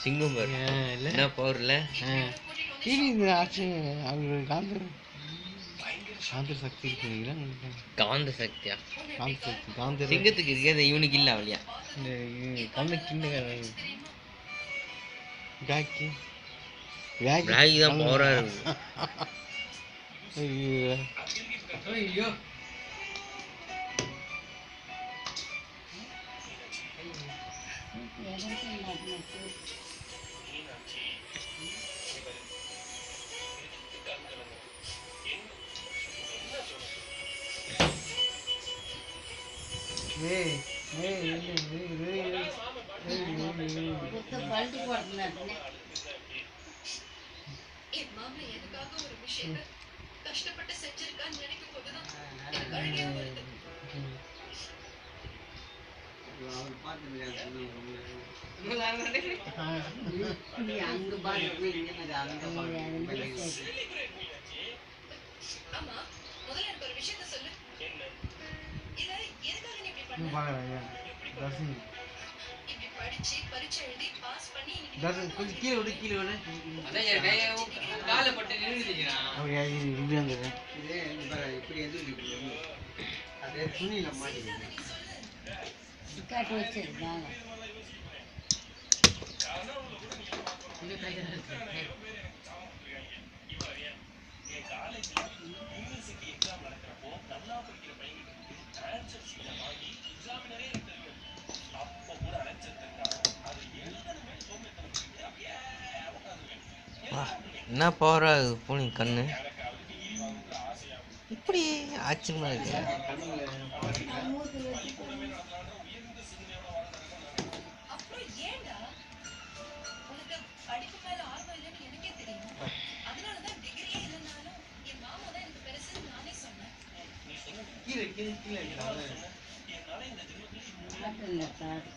சிங்கம் பாரு ஏன் இல்லை. என்ன பவர்ல இது இந்த ஆட்சி அவங்க காந்த காந்த சக்தி இருக்குங்களா காந்த சக்தியா? காந்த சக்தி காந்த சிங்கத்துக்கு இருக்காது இவனுக்கு இல்ல அவளியா இந்த கண்ணு கிண்டு வேக்கி வேக்கி பிளாகி தான் பவரா இருக்கு. ஐயோ. ஏய் ஏய் கஷ்டப்பட்டு செஞ்சிருக்கான்னு நினைக்கும் போதுதான் எனக்கு அழுகையா வருது கொஞ்சம் கீழே விடு கீழே விடு காலை பட்டு நின்றுட்டீங்களா அப்படியா இது இப்படி வந்துடுறேன் காட்டு வச்சிருந்தாங்க என்ன பவரா இருக்கு பூனி கண்ணு. இப்படி ஆச்சரியமா இருக்கு. கீழே கீழே கீழே காட்டுங்க காட்டு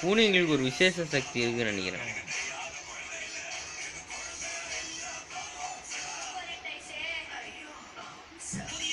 பூனைங்களுக்கு ஒரு விசேஷ சக்தி இருக்குன்னு நினைக்கிறேன். Yes.